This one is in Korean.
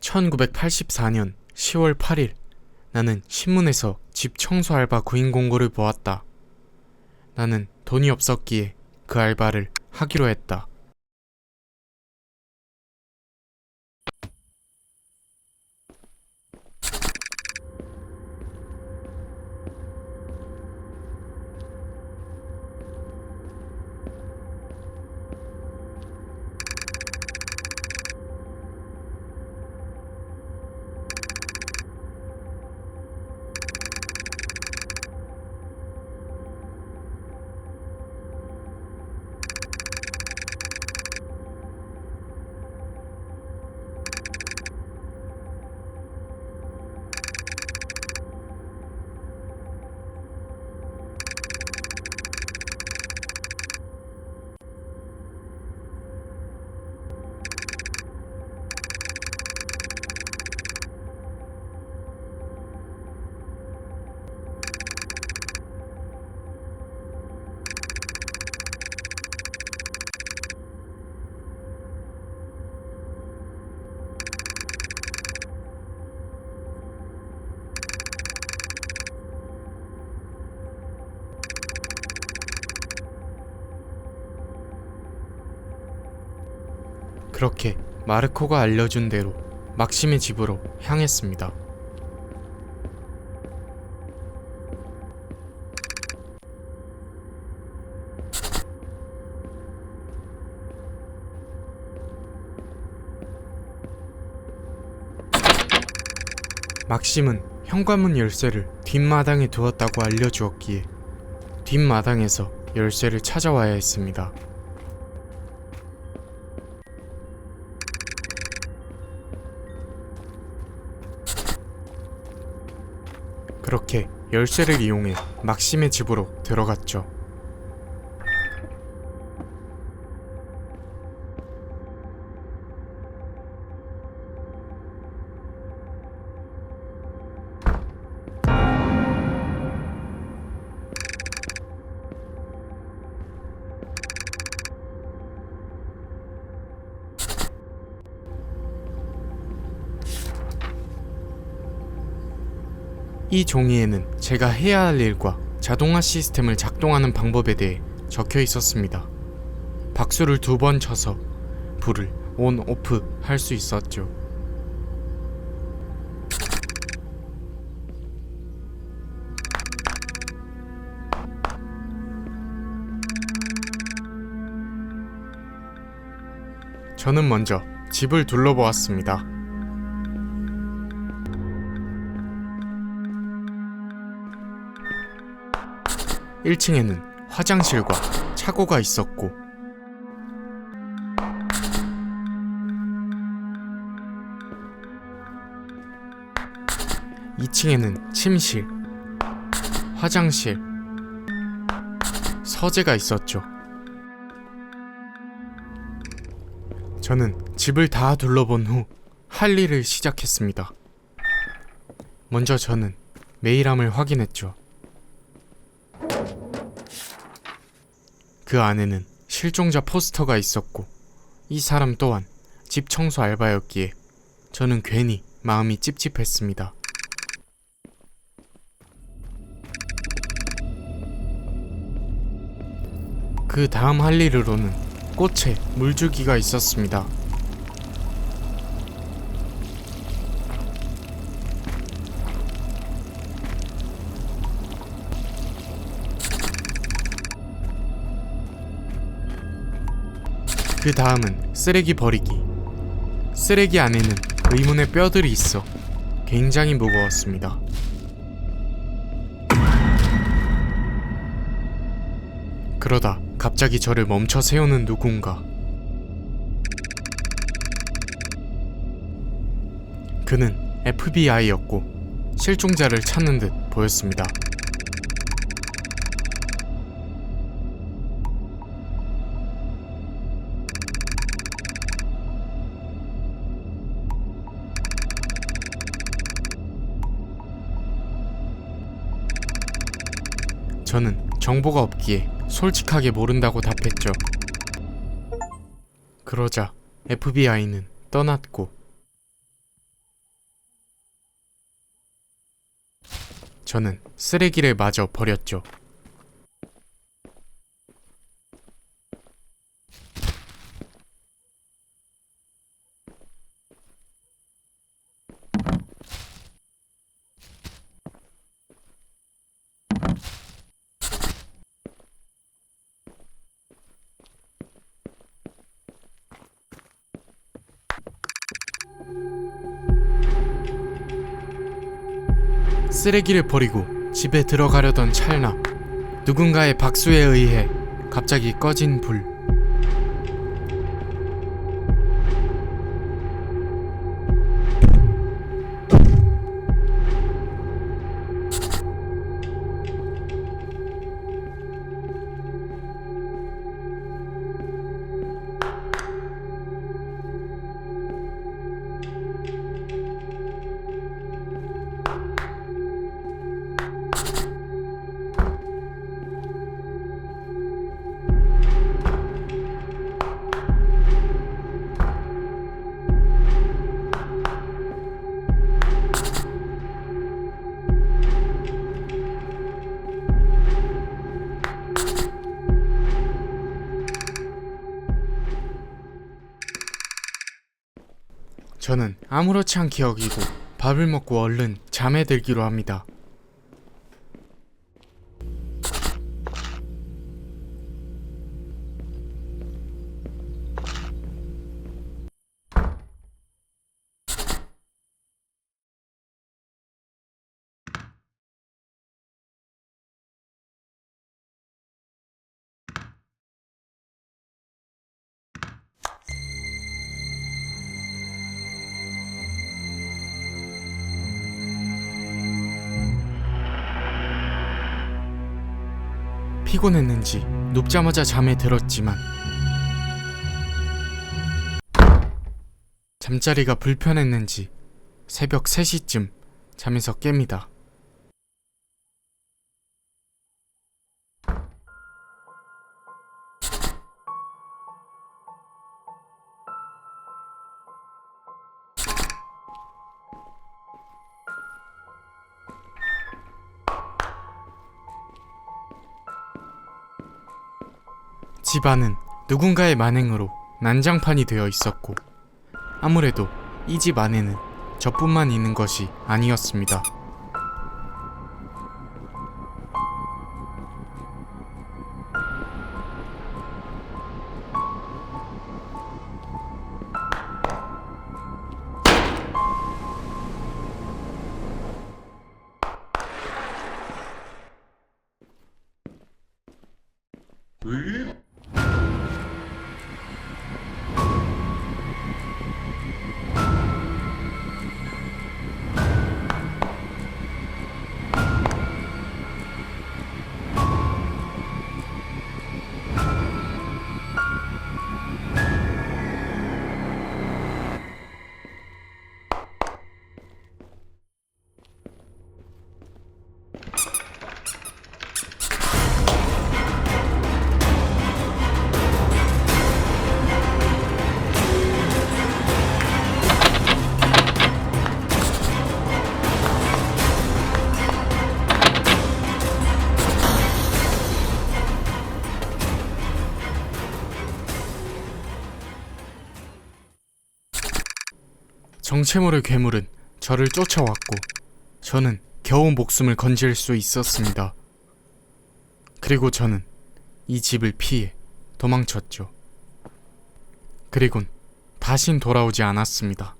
1984년 10월 8일 나는 신문에서 집 청소 알바 구인 공고를 보았다. 나는 돈이 없었기에 그 알바를 하기로 했다. 그렇게 마르코가 알려준 대로 막심의 집으로 향했습니다. 막심은 현관문 열쇠를 뒷마당에 두었다고 알려주었기에 뒷마당에서 열쇠를 찾아와야 했습니다. 그렇게 열쇠를 이용해 막심의 집으로 들어갔죠. 이 종이에는 제가 해야 할 일과 자동화 시스템을 작동하는 방법에 대해 적혀 있었습니다. 박수를 두 번 쳐서 불을 온 오프 할 수 있었죠. 저는 먼저 집을 둘러보았습니다. 1층에는 화장실과 차고가 있었고 2층에는 침실, 화장실, 서재가 있었죠. 저는 집을 다 둘러본 후 할 일을 시작했습니다. 먼저 저는 메일함을 확인했죠. 그 안에는 실종자 포스터가 있었고 이 사람 또한 집 청소 알바였기에 저는 괜히 마음이 찝찝했습니다. 그 다음 할 일으로는 꽃에 물 주기가 있었습니다. 그 다음은 쓰레기 버리기. 쓰레기 안에는 의문의 뼈들이 있어 굉장히 무거웠습니다. 그러다 갑자기 저를 멈춰 세우는 누군가. 그는 FBI였고 실종자를 찾는 듯 보였습니다. 저는 정보가 없기에 솔직하게 모른다고 답했죠. 그러자 FBI는 떠났고 저는 쓰레기를 마저 버렸죠. 쓰레기를 버리고 집에 들어가려던 찰나 누군가의 박수에 의해 갑자기 꺼진 불. 아무렇지 않게 여기고 밥을 먹고 얼른 잠에 들기로 합니다. 피곤했는지 눕자마자 잠에 들었지만 잠자리가 불편했는지 새벽 3시쯤 잠에서 깹니다. 집안은 누군가의 만행으로 난장판이 되어 있었고 아무래도 이 집 안에는 저뿐만 있는 것이 아니었습니다. 정체모를 괴물은 저를 쫓아왔고 저는 겨우 목숨을 건질 수 있었습니다. 그리고 저는 이 집을 피해 도망쳤죠. 그리곤 다신 돌아오지 않았습니다.